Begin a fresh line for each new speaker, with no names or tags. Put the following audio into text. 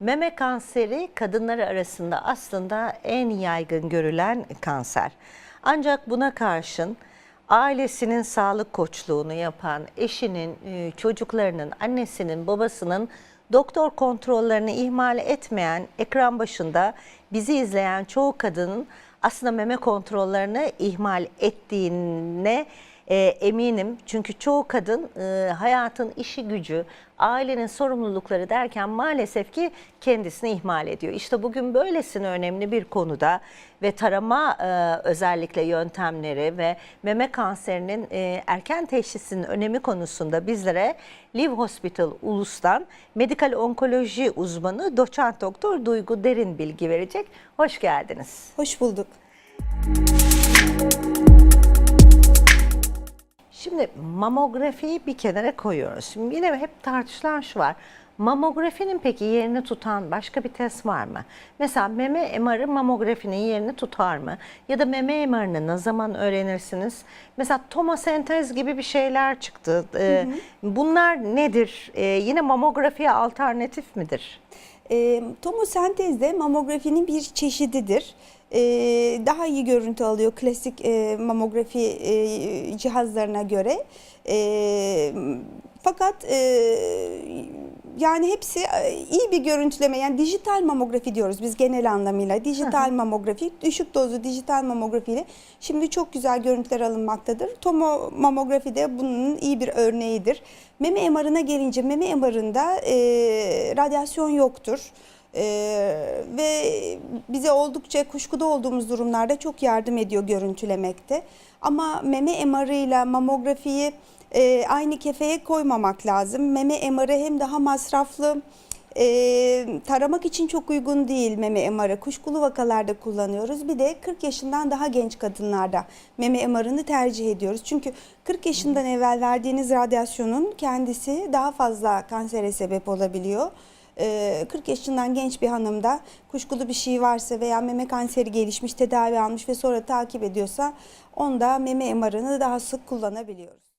Meme kanseri kadınlar arasında aslında en yaygın görülen kanser. Ancak buna karşın ailesinin sağlık koçluğunu yapan, eşinin, e, çocuklarının, annesinin, babasının doktor kontrollerini ihmal etmeyen, ekran başında bizi izleyen çoğu kadının aslında meme kontrollerini ihmal ettiğine e, eminim. Çünkü çoğu kadın e, hayatın işi gücü, ailenin sorumlulukları derken maalesef ki kendisini ihmal ediyor. İşte bugün böylesine önemli bir konuda ve tarama e, özellikle yöntemleri ve meme kanserinin e, erken teşhisinin önemi konusunda bizlere Live Hospital Ulus'tan medikal onkoloji uzmanı doçent doktor Duygu Derin bilgi verecek. Hoş geldiniz.
Hoş bulduk.
Şimdi mamografiyi bir kenara koyuyoruz. Şimdi yine hep tartışılan şu var. Mamografinin peki yerini tutan başka bir test var mı? Mesela meme MR'ı mamografinin yerini tutar mı? Ya da meme MR'ını ne zaman öğrenirsiniz? Mesela tomosentez gibi bir şeyler çıktı. Ee, Bunlar nedir? Ee, yine mamografiye alternatif midir?
E, tomosentez de mamografinin bir çeşididir. E, daha iyi görüntü alıyor klasik e, mamografi e, cihazlarına göre. E, fakat e, yani hepsi e, iyi bir görüntüleme yani dijital mamografi diyoruz biz genel anlamıyla. Dijital mamografi, düşük dozlu dijital mamografi ile şimdi çok güzel görüntüler alınmaktadır. Tomo mamografi de bunun iyi bir örneğidir. Meme MR'ına gelince meme MR'ında e, radyasyon yoktur. Ee, ve bize oldukça kuşkuda olduğumuz durumlarda çok yardım ediyor görüntülemekte. Ama meme MR'ı ile mamografiyi e, aynı kefeye koymamak lazım. Meme MR'ı hem daha masraflı, e, taramak için çok uygun değil meme MR'ı. Kuşkulu vakalarda kullanıyoruz. Bir de 40 yaşından daha genç kadınlarda meme MR'ını tercih ediyoruz. Çünkü 40 yaşından evvel verdiğiniz radyasyonun kendisi daha fazla kansere sebep olabiliyor. Ee, 40 yaşından genç bir hanımda kuşkulu bir şey varsa veya meme kanseri gelişmiş, tedavi almış ve sonra takip ediyorsa onda meme MR'ını daha sık kullanabiliyoruz.